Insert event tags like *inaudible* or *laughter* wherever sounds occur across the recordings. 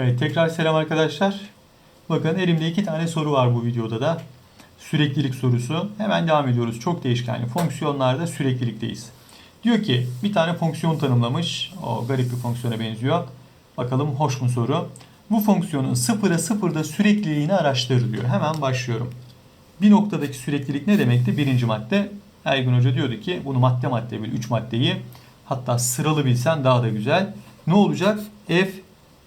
Evet tekrar selam arkadaşlar. Bakın elimde iki tane soru var bu videoda da. Süreklilik sorusu. Hemen devam ediyoruz. Çok değişkenli fonksiyonlarda süreklilikteyiz. Diyor ki bir tane fonksiyon tanımlamış. O garip bir fonksiyona benziyor. Bakalım hoş mu soru. Bu fonksiyonun sıfıra sıfırda sürekliliğini araştır diyor. Hemen başlıyorum. Bir noktadaki süreklilik ne demekti? Birinci madde. Ergün Hoca diyordu ki bunu madde madde bil. Üç maddeyi. Hatta sıralı bilsen daha da güzel. Ne olacak? F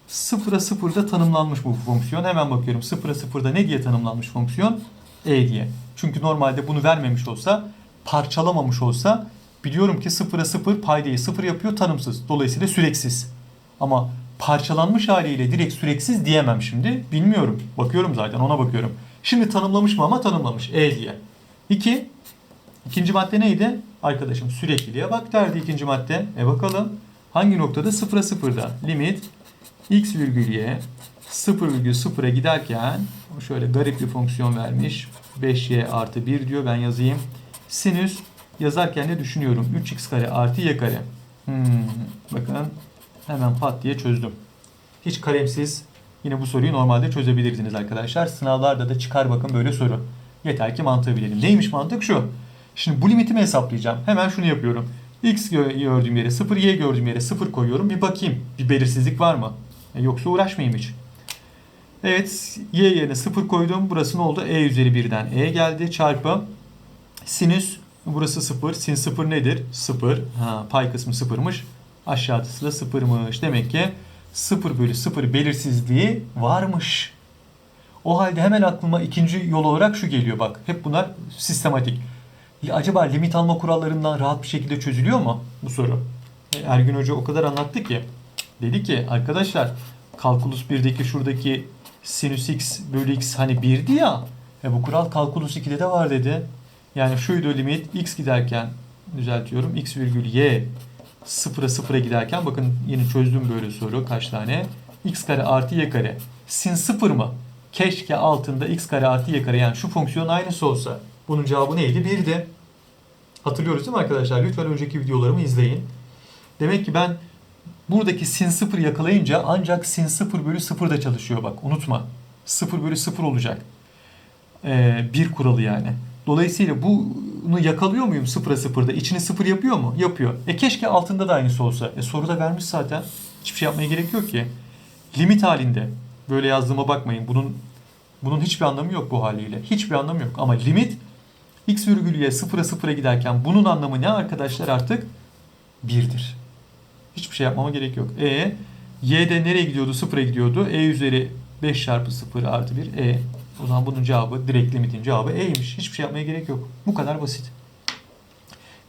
sıfıra sıfırda tanımlanmış bu fonksiyon. Hemen bakıyorum sıfıra sıfırda ne diye tanımlanmış fonksiyon? E diye. Çünkü normalde bunu vermemiş olsa, parçalamamış olsa biliyorum ki sıfıra sıfır paydayı sıfır yapıyor tanımsız. Dolayısıyla süreksiz. Ama parçalanmış haliyle direkt süreksiz diyemem şimdi. Bilmiyorum. Bakıyorum zaten ona bakıyorum. Şimdi tanımlamış mı ama tanımlamış. E diye. 2. İkinci madde neydi? Arkadaşım sürekliliğe bak derdi ikinci madde. E bakalım. Hangi noktada? Sıfıra sıfırda. Limit x virgül y 0,0'a giderken şöyle garip bir fonksiyon vermiş. 5y artı 1 diyor. Ben yazayım. Sinüs yazarken ne düşünüyorum? 3x kare artı y kare. Hmm, bakın hemen pat diye çözdüm. Hiç kalemsiz yine bu soruyu normalde çözebilirdiniz arkadaşlar. Sınavlarda da çıkar bakın böyle soru. Yeter ki mantığı bilelim. Neymiş mantık şu. Şimdi bu limitimi hesaplayacağım. Hemen şunu yapıyorum. X gö- gördüğüm yere 0, Y gördüğüm yere 0 koyuyorum. Bir bakayım. Bir belirsizlik var mı? Yoksa uğraşmayayım hiç. Evet. Y yerine 0 koydum. Burası ne oldu? E üzeri 1'den E geldi. Çarpı. Sinüs. Burası 0. Sin 0 nedir? 0. Ha, pay kısmı 0'mış. Aşağısı da 0'mış. Demek ki 0 bölü 0 belirsizliği varmış. O halde hemen aklıma ikinci yol olarak şu geliyor bak. Hep bunlar sistematik. Ya acaba limit alma kurallarından rahat bir şekilde çözülüyor mu bu soru? E, Ergün Hoca o kadar anlattı ki. Dedi ki arkadaşlar kalkulus 1'deki şuradaki sinüs x bölü x hani 1'di ya. E bu kural kalkulus 2'de de var dedi. Yani şuydu limit x giderken düzeltiyorum x virgül y sıfıra sıfıra giderken bakın yine çözdüm böyle soru kaç tane. x kare artı y kare. Sin sıfır mı? Keşke altında x kare artı y kare yani şu fonksiyon aynısı olsa. Bunun cevabı neydi? 1'di. Hatırlıyoruz değil mi arkadaşlar? Lütfen önceki videolarımı izleyin. Demek ki ben buradaki sin 0 yakalayınca ancak sin 0 bölü 0 da çalışıyor bak unutma. 0 bölü 0 olacak. Ee, bir kuralı yani. Dolayısıyla bunu yakalıyor muyum 0'a 0'da? İçini 0 yapıyor mu? Yapıyor. E keşke altında da aynısı olsa. E soruda vermiş zaten. Hiçbir şey yapmaya gerek yok ki. Limit halinde. Böyle yazdığıma bakmayın. Bunun bunun hiçbir anlamı yok bu haliyle. Hiçbir anlamı yok. Ama limit x virgül y 0'a 0'a giderken bunun anlamı ne arkadaşlar artık? 1'dir. Hiçbir şey yapmama gerek yok. E y'de nereye gidiyordu? 0'a gidiyordu. E üzeri 5 çarpı 0 artı 1 e. O zaman bunun cevabı direkt limitin cevabı e'ymiş. Hiçbir şey yapmaya gerek yok. Bu kadar basit.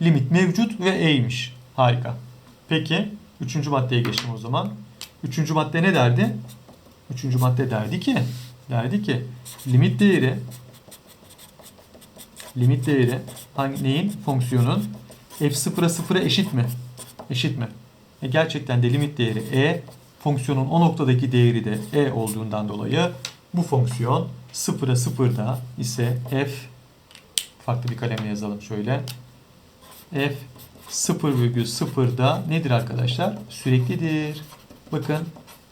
Limit mevcut ve e'ymiş. Harika. Peki üçüncü maddeye geçtim o zaman. Üçüncü madde ne derdi? Üçüncü madde derdi ki derdi ki limit değeri limit değeri hangi neyin fonksiyonun f sıfıra sıfıra eşit mi? Eşit mi? E gerçekten de limit değeri e fonksiyonun o noktadaki değeri de e olduğundan dolayı bu fonksiyon sıfıra sıfırda ise f farklı bir kalemle yazalım şöyle f 0,0'da nedir arkadaşlar? Süreklidir. Bakın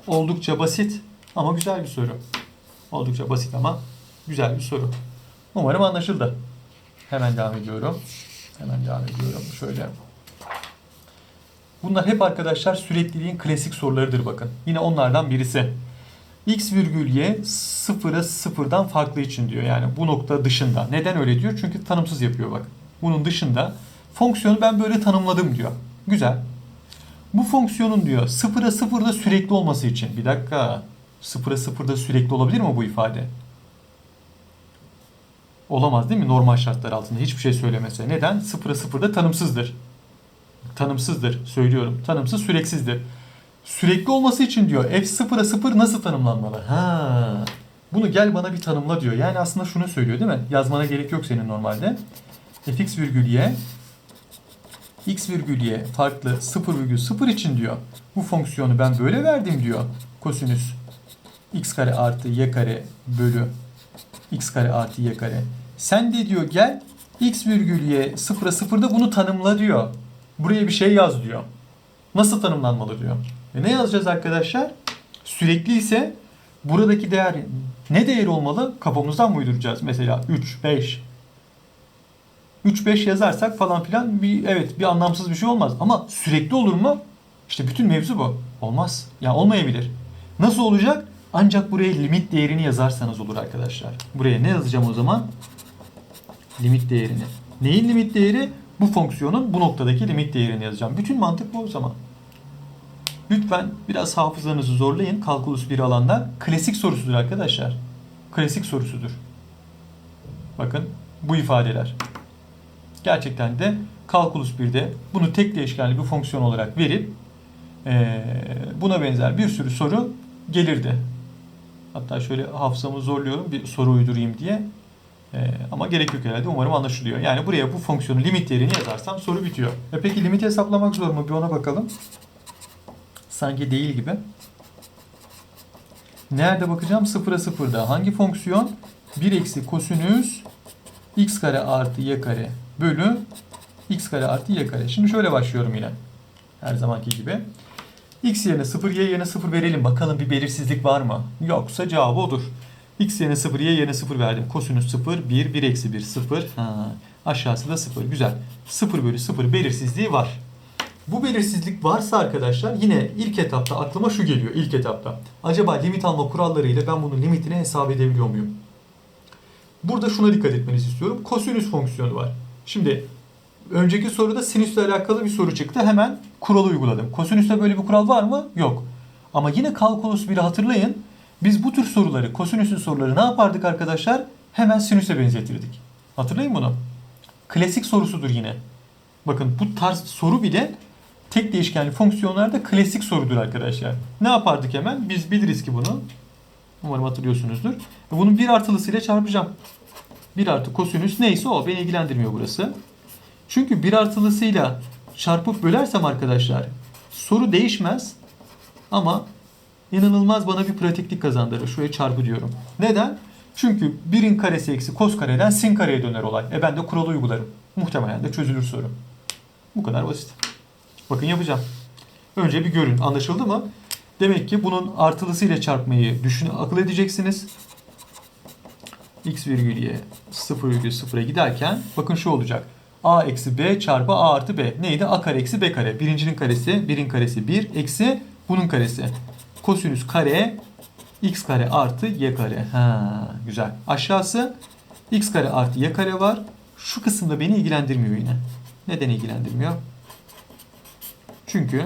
oldukça basit ama güzel bir soru. Oldukça basit ama güzel bir soru. Umarım anlaşıldı. Hemen devam ediyorum. Hemen devam ediyorum. Şöyle. Bunlar hep arkadaşlar sürekliliğin klasik sorularıdır bakın. Yine onlardan birisi. X virgül y sıfıra sıfırdan farklı için diyor. Yani bu nokta dışında. Neden öyle diyor? Çünkü tanımsız yapıyor bak. Bunun dışında fonksiyonu ben böyle tanımladım diyor. Güzel. Bu fonksiyonun diyor sıfıra sıfırda sürekli olması için. Bir dakika. Sıfıra sıfırda sürekli olabilir mi bu ifade? Olamaz değil mi normal şartlar altında hiçbir şey söylemese. Neden? Sıfıra sıfırda tanımsızdır. Tanımsızdır söylüyorum. Tanımsız süreksizdir. Sürekli olması için diyor f sıfıra sıfır nasıl tanımlanmalı? Ha. Bunu gel bana bir tanımla diyor. Yani aslında şunu söylüyor değil mi? Yazmana gerek yok senin normalde. fx virgül y x virgül y farklı 0,0 için diyor. Bu fonksiyonu ben böyle verdim diyor. Kosinüs x kare artı y kare bölü x kare artı y kare. Sen de diyor gel x virgül y sıfıra sıfırda bunu tanımla diyor. Buraya bir şey yaz diyor. Nasıl tanımlanmalı diyor. E ne yazacağız arkadaşlar? Sürekli ise buradaki değer ne değer olmalı? Kafamızdan mı uyduracağız? Mesela 3, 5. 3, 5 yazarsak falan filan bir evet bir anlamsız bir şey olmaz. Ama sürekli olur mu? İşte bütün mevzu bu. Olmaz. Ya olmayabilir. Nasıl olacak? Ancak buraya limit değerini yazarsanız olur arkadaşlar. Buraya ne yazacağım o zaman? Limit değerini. Neyin limit değeri? Bu fonksiyonun bu noktadaki limit değerini yazacağım. Bütün mantık bu o zaman. Lütfen biraz hafızanızı zorlayın. Kalkulus bir alanda klasik sorusudur arkadaşlar. Klasik sorusudur. Bakın bu ifadeler. Gerçekten de kalkulus 1'de bunu tek değişkenli bir fonksiyon olarak verip buna benzer bir sürü soru gelirdi. Hatta şöyle hafızamı zorluyorum bir soru uydurayım diye. Eee, ama gerek yok herhalde. Umarım anlaşılıyor. Yani buraya bu fonksiyonun limit değerini yazarsam soru bitiyor. E peki limiti hesaplamak zor mu? Bir ona bakalım. Sanki değil gibi. Nerede bakacağım? Sıfıra sıfırda. Hangi fonksiyon? 1 eksi kosinüs x kare artı y kare bölü x kare artı y kare. Şimdi şöyle başlıyorum yine. Her zamanki gibi. x yerine 0, y yerine 0 verelim. Bakalım bir belirsizlik var mı? Yoksa cevabı odur. X yerine 0, y yerine 0 verdim. Kosinüs 0, 1, 1 eksi 1, 0. Ha, aşağısı da 0. Güzel. 0 bölü 0 belirsizliği var. Bu belirsizlik varsa arkadaşlar yine ilk etapta aklıma şu geliyor ilk etapta. Acaba limit alma kurallarıyla ben bunun limitini hesap edebiliyor muyum? Burada şuna dikkat etmenizi istiyorum. Kosinüs fonksiyonu var. Şimdi önceki soruda sinüsle alakalı bir soru çıktı. Hemen kuralı uyguladım. Kosinüste böyle bir kural var mı? Yok. Ama yine kalkulus 1'i hatırlayın. Biz bu tür soruları, kosinüsün soruları ne yapardık arkadaşlar? Hemen sinüse benzetirdik. Hatırlayın bunu. Klasik sorusudur yine. Bakın bu tarz soru bile tek değişkenli fonksiyonlarda klasik sorudur arkadaşlar. Ne yapardık hemen? Biz biliriz ki bunu. Umarım hatırlıyorsunuzdur. Bunun bir artılısıyla çarpacağım. 1 artı kosinüs neyse o. Beni ilgilendirmiyor burası. Çünkü bir artılısıyla çarpıp bölersem arkadaşlar soru değişmez ama inanılmaz bana bir pratiklik kazandırır. Şuraya çarpı diyorum. Neden? Çünkü birin karesi eksi kos kareden sin kareye döner olay. E ben de kuralı uygularım. Muhtemelen de çözülür soru. Bu kadar basit. Bakın yapacağım. Önce bir görün. Anlaşıldı mı? Demek ki bunun artılısıyla çarpmayı düşün, akıl edeceksiniz. x virgül y 0,0'a giderken bakın şu olacak. a eksi b çarpı a artı b. Neydi? a kare eksi b kare. Birincinin karesi, birin karesi 1 eksi bunun karesi. Kosinüs kare x kare artı y kare. Ha, güzel. Aşağısı x kare artı y kare var. Şu kısımda beni ilgilendirmiyor yine. Neden ilgilendirmiyor? Çünkü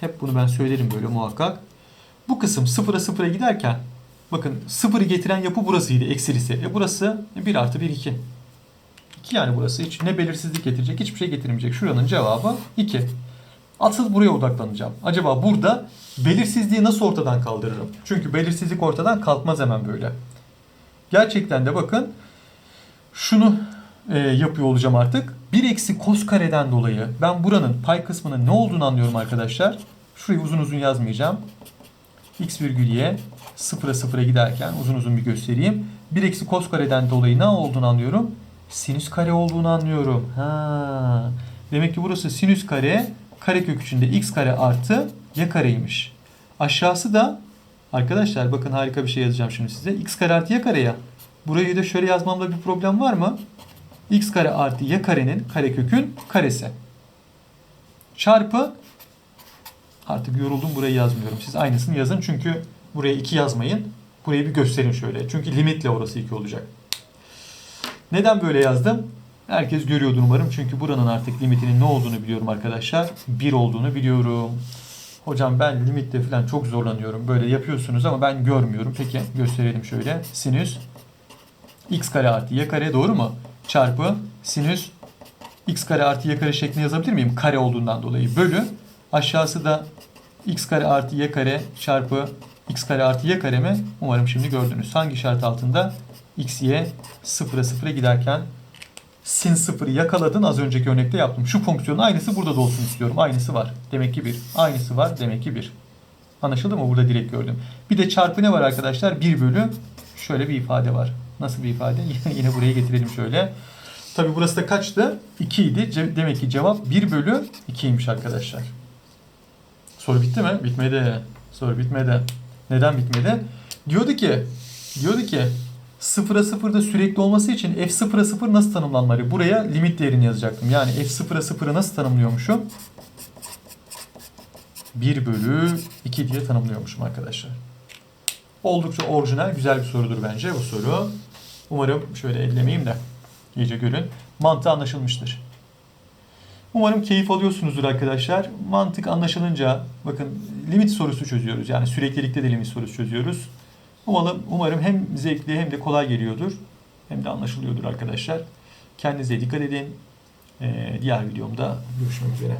hep bunu ben söylerim böyle muhakkak. Bu kısım sıfıra sıfıra giderken bakın sıfırı getiren yapı burasıydı eksilisi. E burası 1 artı 1 2. 2 yani burası hiç ne belirsizlik getirecek hiçbir şey getirmeyecek. Şuranın cevabı 2. Asıl buraya odaklanacağım. Acaba burada belirsizliği nasıl ortadan kaldırırım? Çünkü belirsizlik ortadan kalkmaz hemen böyle. Gerçekten de bakın şunu e, yapıyor olacağım artık. 1 eksi kos kareden dolayı ben buranın pay kısmının ne olduğunu anlıyorum arkadaşlar. Şurayı uzun uzun yazmayacağım. x virgül y sıfıra sıfıra giderken uzun uzun bir göstereyim. 1 eksi kos kareden dolayı ne olduğunu anlıyorum? Sinüs kare olduğunu anlıyorum. Ha. Demek ki burası sinüs kare karekök içinde x kare artı y kareymiş. Aşağısı da arkadaşlar bakın harika bir şey yazacağım şimdi size. x kare artı y kare ya. Burayı da şöyle yazmamda bir problem var mı? x kare artı y karenin karekökün karesi. Çarpı artık yoruldum burayı yazmıyorum. Siz aynısını yazın çünkü buraya 2 yazmayın. Burayı bir gösterin şöyle. Çünkü limitle orası 2 olacak. Neden böyle yazdım? Herkes görüyordur umarım. Çünkü buranın artık limitinin ne olduğunu biliyorum arkadaşlar. 1 olduğunu biliyorum. Hocam ben limitte falan çok zorlanıyorum. Böyle yapıyorsunuz ama ben görmüyorum. Peki gösterelim şöyle. Sinüs x kare artı y kare doğru mu? Çarpı sinüs x kare artı y kare şeklinde yazabilir miyim? Kare olduğundan dolayı bölü. Aşağısı da x kare artı y kare çarpı x kare artı y kare mi? Umarım şimdi gördünüz. Hangi şart altında? x, y sıfıra sıfıra giderken sin sıfırı yakaladın. Az önceki örnekte yaptım. Şu fonksiyonun aynısı burada da olsun istiyorum. Aynısı var. Demek ki 1. Aynısı var. Demek ki 1. Anlaşıldı mı? Burada direkt gördüm. Bir de çarpı ne var arkadaşlar? 1 bölü şöyle bir ifade var. Nasıl bir ifade? *laughs* Yine buraya getirelim şöyle. Tabi burası da kaçtı? 2 idi. Demek ki cevap 1 bölü 2'ymiş arkadaşlar. Soru bitti mi? Bitmedi. Soru bitmedi. Neden bitmedi? Diyordu ki diyordu ki sıfıra sıfırda sürekli olması için f sıfıra sıfır nasıl tanımlanmalı? Buraya limit değerini yazacaktım. Yani f sıfıra sıfırı nasıl tanımlıyormuşum? 1 bölü 2 diye tanımlıyormuşum arkadaşlar. Oldukça orijinal, güzel bir sorudur bence bu soru. Umarım şöyle ellemeyeyim de iyice görün. Mantığı anlaşılmıştır. Umarım keyif alıyorsunuzdur arkadaşlar. Mantık anlaşılınca bakın limit sorusu çözüyoruz. Yani süreklilikte de limit sorusu çözüyoruz. Umarım, umarım hem zevkli hem de kolay geliyordur. Hem de anlaşılıyordur arkadaşlar. Kendinize dikkat edin. Ee, diğer videomda görüşmek üzere.